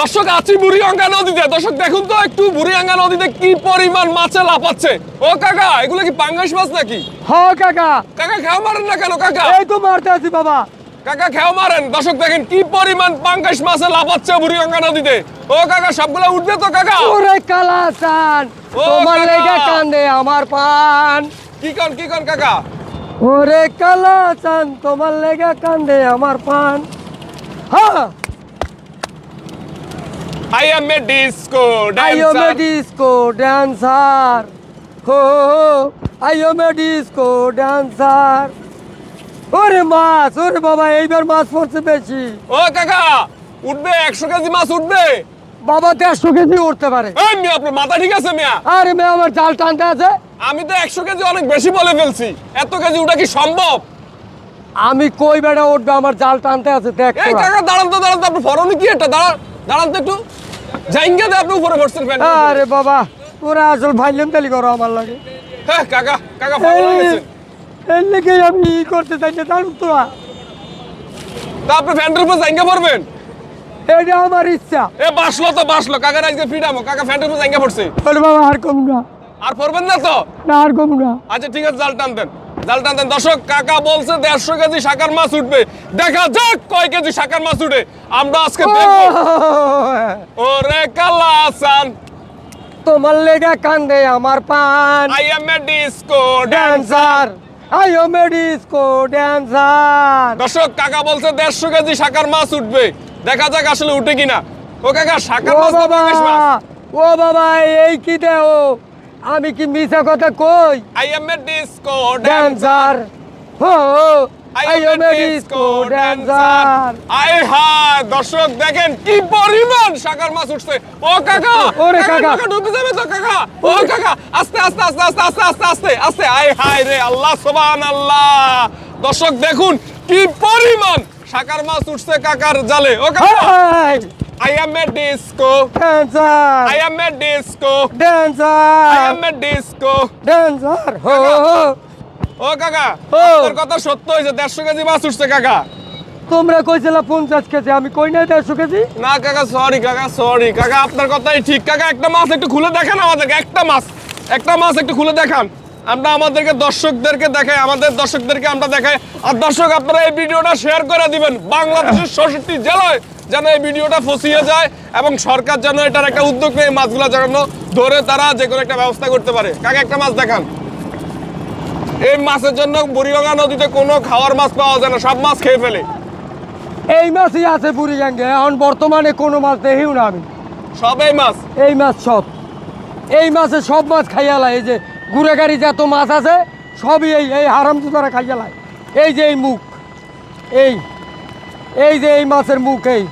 দর্শক আছি বুড়িগঙ্গা নদীতে। দর্শক দেখুন তো একটু বুড়িগঙ্গা নদীতে কি পরিমাণ মাছে লাফাচ্ছে। ও কাকা এগুলো কি পাঙ্গাস মাছ নাকি? হ কাকা। কাকা খেও মারেন না কেন কাকা? এই তো মারতে আছি বাবা। কাকা খেও মারেন। দর্শক দেখেন কি পরিমাণ পাঙ্গাস মাছে লাফাচ্ছে বুড়িগঙ্গা নদীতে। ও কাকা সবগুলো উঠবে তো কাকা? ওরে কালা চান ও তোমার। লেগে কান্দে আমার পান কি কন কি কন কাকা? ওরে কালা চান তোমার লেগে কান্দে আমার পান হ্যাঁ। আই এম এ ডিস্কো আইও মে ডিস্কো ড্যান্সার হো আইও মে ডিস্কো ড্যান্সার ওরে মাছ ওরে বাবা এইবার মাছ পড়ছে বেশি। ও কাকা উঠবে একশো কেজি মাছ উঠবে। বাবা দেড়শো কেজি উঠতে পারে। মিয়া আপনার মাথা ঠিক আছে মিয়া? আরে মেয়ে আমার জাল টানতে আছে। আমি তো একশো কেজি অনেক বেশি বলে ফেলছি। এত কেজি উঠা কি সম্ভব? আমি কই বেড়া উঠবে আমার জাল টানতে আছে দেখ দাঁড়ান তো দাঁড়ান তো আপনার ফরনে কি এটা? দাঁড়ান। দাঁড়ান তো একটু। জাইঙ্গা দে আপনি উপরে বসছেন ফ্যান আরে বাবা তোরা আসল ভাইলেম তালি করো আমার লাগে। হ্যাঁ কাকা কাকা ফরনে গেছেন এর লেগে আমি ই করতে চাই না জানুন তোরা তা আপনি ফ্যানের উপর জাইঙ্গা পড়বেন এটা আমার ইচ্ছা। এ বাসলো তো বাসলো। কাকার আজকে ফ্রিডামো কাকা ফ্যানের উপর জাইঙ্গা পড়ছে বলে বাবা আর কম না। আর পড়বেন না তো? না আর কম না। আচ্ছা ঠিক আছে জাল টানতেন জাল টানতেন। দর্শক কাকা বলছে দেড়শো কেজি শাকার মাছ উঠবে। দেখা যাক কয় কেজি শাকার মাছ উঠে। আমরা আজকে দেখব। ওরে কালা আসান। তোমার লেগে কান্দে আমার পান। I am a disco dancer আইও মে ডিস্কো ড্যান্সার দর্শক কাকা বলছে দেড়শো কেজি শাকার মাছ উঠবে। দেখা যাক আসলে উঠে কিনা। ও কাকা শাকার মাছ ও বাবা! এই কি দেও আমি কি মিছা কথা কই? I am a disco dancer হো আইও মে ডিস্কো ড্যান্সার আই হায় দর্শক দেখেন কি পরিমাণ শাকার মাছ উঠছে। ও কাকা ওরে কাকা। ডুবে যাবে তো কাকা? ও কাকা আস্তে আস্তে আস্তে আস্তে আস্তে আস্তে আস্তে আস্তে আই হায় রে আল্লাহ সুবহান আল্লাহ দর্শক দেখুন কি পরিমাণ শাকার মাছ উঠছে কাকার জালে। ও কাকা। I am a disco dancer I am a disco I dancer am a disco dancer হো ও কাকা। তোর কথা সত্য হয়েছে দেড়শো কেজি মাছ উঠছে কাকা। তোমরা কইছিলা পঞ্চাশ কেজি আমি কই নাই দেড়শো কেজি? না কাকা সরি কাকা সরি কাকা আপনার কথাই ঠিক। কাকা একটা মাছ একটু খুলে দেখান আমাদেরকে একটা মাছ। একটা মাছ একটু খুলে দেখান। আমরা আমাদেরকে দর্শকদেরকে দেখাই আমাদের দর্শকদেরকে আমরা দেখাই। আর দর্শক আপনারা এই ভিডিওটা শেয়ার করে দিবেন। বাংলাদেশের ষষ্ঠটি জেলায় যেন এই ভিডিওটা ফসিয়ে যায় এবং সরকার যেন এটার একটা উদ্যোগ নেয় মাছগুলো যেন ধরে তারা যে কোনো একটা ব্যবস্থা করতে পারে। কাকে একটা মাছ দেখান? এই মাছের জন্য বুড়িগঙ্গা নদীতে কোনো খাওয়ার মাছ পাওয়া যায় না সব মাছ খেয়ে ফেলে। এই মাছই আছে বুড়ি গ্যাঙ্গে এখন বর্তমানে কোনো মাছ দেখিও না আমি। সব এই মাছ? এই মাছ সব। এই মাছে সব মাছ খাইয়ালায় এই যে গুড়ে গাড়ি যত মাছ আছে সবই এই এই হারাম জুতারা খাইয়ালায় এই যে এই মুখ এই এই যে এই মাছের মুখ এই।